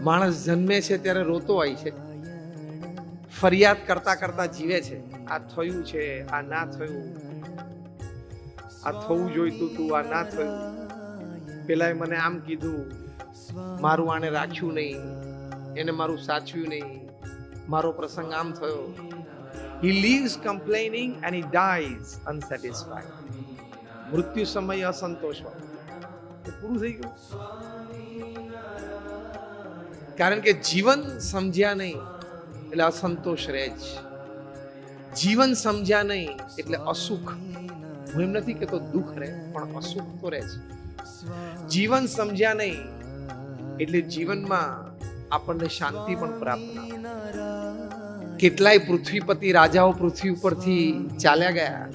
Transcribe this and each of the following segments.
માણસ જન્મે છે ત્યારે રોતો હોય છે. ફરિયાદ કરતા કરતા જીવે છે. આ થયું છે, આ ના થયું. આ થવું જોઈતું તું, આ ના થયું. પેલાએ મને આમ કીધું, મારું આને રાખ્યું નહીં, એને મારું સાચવ્યું નહીં. મારો પ્રસંગ આમ થયો. He lives complaining and he dies unsatisfied મૃત્યુ સમય અસંતોષ હોય. પૂરું થઈ ગયું. કારણ કે જીવન સમજ્યા નહીં, એટલે અસંતોષ રહે જ. જીવન સમજ્યા નહીં, એટલે અસુખ. હું એમ નથી કહેતો દુઃખ રહે, પણ અસુખ તો રહે છે જીવન સમજ્યા નહીં, એટલે જીવનમાં આપણને શાંતિ પણ પ્રાપ્ત ના. કેટલાય પૃથ્વીપતિ રાજાઓ પૃથ્વી ઉપરથી ચાલ્યા ગયા.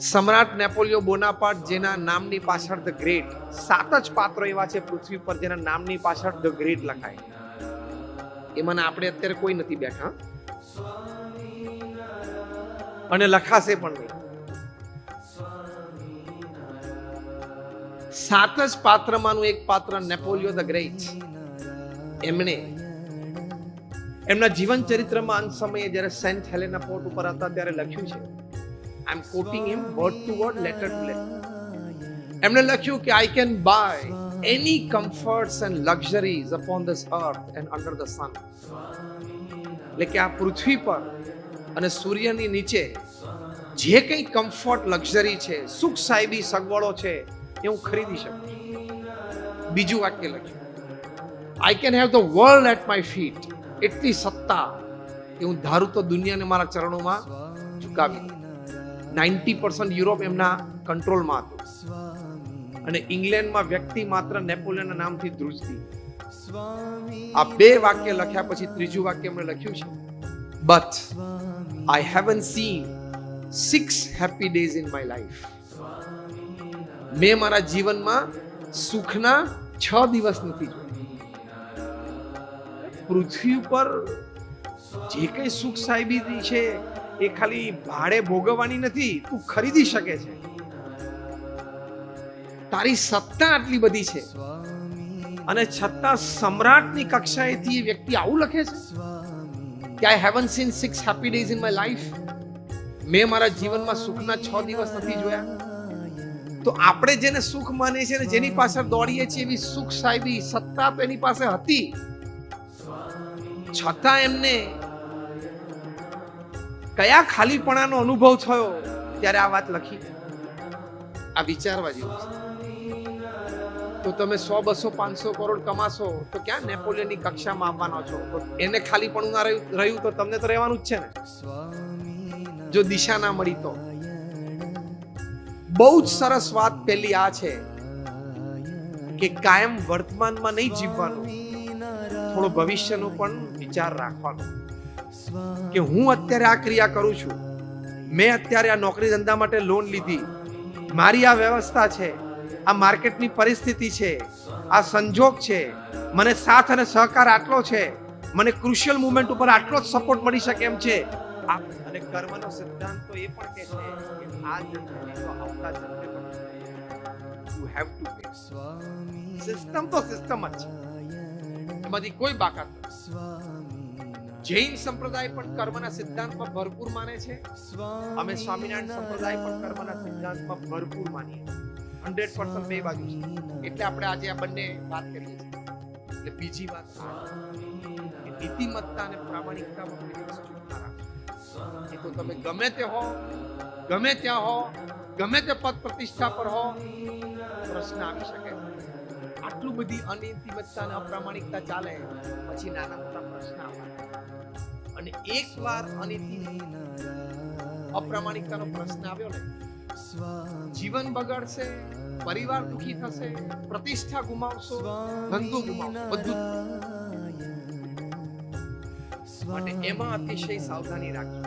સમ્રાટ નેપોલિયો બોનાપાર્ટ, જેના નામની પાછળ ધ ગ્રેટ, સાત જ પાત્રો એવા છે પૃથ્વી પર જેના નામની પાછળ ધ ગ્રેટ લખાય. એમાં આપણે અત્યારે કોઈ નથી બેઠા. અને લખાશે પણ નહીં. સાત જ પાત્રમાંનું એક પાત્ર નેપોલિયો ધ ગ્રેટ. એમણે એમના જીવન ચરિત્રમાં અંત સમયે જ્યારે સેન્ટ હેલેના પોર્ટ ઉપર હતા ત્યારે લખ્યું છે I am quoting him word to word letter to letter એમણે લખ્યું કે I can buy any comforts and luxuries upon this earth and under the sun એટલે કે આ પૃથ્વી પર અને સૂર્યની નીચે જે કંઈ કમ્ફર્ટ લક્ઝરી છે સુખ સાહેબી સગવડો છે એ હું ખરીદી શકું બીજું વાક્ય લખ્યું I can have the world at my feet એટલી સત્તા કે હું ધારું તો દુનિયાને મારા ચરણોમાં ઝુકાવી નાઇન્ટી પર્સન્ટ યુરોપ એમના કંટ્રોલમાં હતું. અને ઇંગ્લેન્ડમાં વ્યક્તિ માત્ર નેપોલિયનના નામથી ધ્રુજતી. આ બે વાક્ય લખ્યા પછી ત્રીજું વાક્ય એમણે લખ્યું છે. But I haven't seen six happy days in my life મેં મારા જીવનમાં સુખના છ દિવસ નથી પૃથ્વી ઉપર જે કંઈ સુખ સાહેબી છે એ ખાલી ભાડે ભોગવવાની નથી, તું ખરીદી શકે છે. તારી સત્તા આટલી બધી છે. અને છતાં સમ્રાટની કક્ષાએથી એ વ્યક્તિ આવું લખે છે? કે I haven't seen six happy days in my life મેં મારા જીવનમાં સુખના છ દિવસ નથી જોયા. તો આપણે જેને સુખ માનીએ છીએ ને જેની પાછળ દોડીએ છીએ એવી સુખ સાહેબી સત્તા તો એની પાસે હતી. છતાં એમને કયા ખાલીપણાનો અનુભવ થયો ત્યારે આ વાત લખી? આ વિચારવા જેવું છે. તો તમે સો, બસો, પાંચસો કરોડ કમાશો, તો ક્યાં નેપોલિયનની કક્ષામાં આવવાનો છો? એને ખાલીપણું ના રહ્યું તો તમને તો રહેવાનું જ છે ને. જો દિશા ના મળી તો. બહુ જ સરસ વાત પેલી આ છે કે કાયમ વર્તમાનમાં નહીં જીવવાનું, થોડો ભવિષ્યનો પણ વિચાર રાખવાનો. કે હું અત્યારે આ ક્રિયા કરું છું. મેં અત્યારે આ નોકરી ધંધા માટે લોન લીધી. મારી આ વ્યવસ્થા છે. આ માર્કેટની પરિસ્થિતિ છે. આ સંજોગ છે. મને સાથ અને સહકાર આટલો છે. મને ક્રુશિયલ મુમેન્ટ ઉપર આટલો જ સપોર્ટ મળી શકે એમ છે. અને કર્મનો સિદ્ધાંત તો એ પણ કહે છે કે આ જન્મની તો આવતા જન્મે you have to pay system તો સિસ્ટમ જ છે. એમાંથી કોઈ બાકાત નથી. જૈન સંપ્રદાય પણ કર્મના સિદ્ધાંતમાં ભરપૂર માને છે. અમે સ્વામિનારાયણ સંપ્રદાય પણ કર્મના સિદ્ધાંતમાં ભરપૂર માનીએ હંડ્રેડ પર્સન્ટ બે બાજુ છે. એટલે આપણે આજે આ બંને વાત કરીએ છીએ. એટલે બીજી વાત કે નીતિમત્તા અને પ્રામાણિકતામાં એ તો તમે ગમે તે હો, ગમે ત્યાં હો, ગમે તે પદ પ્રતિષ્ઠા પર હો, પ્રશ્ન આવી શકે. આટલું બધી અનિયમિતતા અને અપ્રામાણિકતા ચાલે, પછી નાના મોટા પ્રશ્ન આવવાના અને એકવાર અનીતિ અપ્રામાણિકતાનો પ્રશ્ન આવ્યો ને જીવન બગડશે પરિવાર દુખી થશે પ્રતિષ્ઠા ગુમાવશો ધંધો ગુમાવશો બધું માટે એમાં અતિશય સાવધાની રાખજો